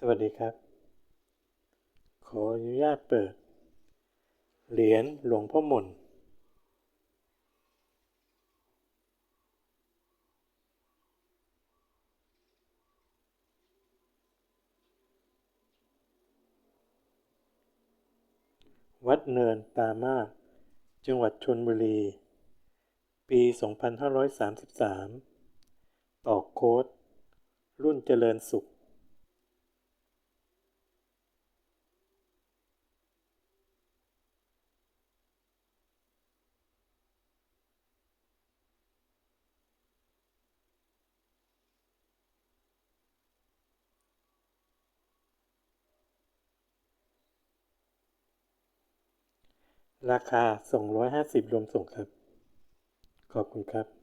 สวัสดีครับ ขออนุญาตเปิด เหรียญหลวงพ่อหม่น วัดเนินตามาจังหวัดชนบุรี ปี 2533 ต่อโค้ด รุ่นเจริญสุข ราคา 250 รวมส่งครับ ขอบคุณครับ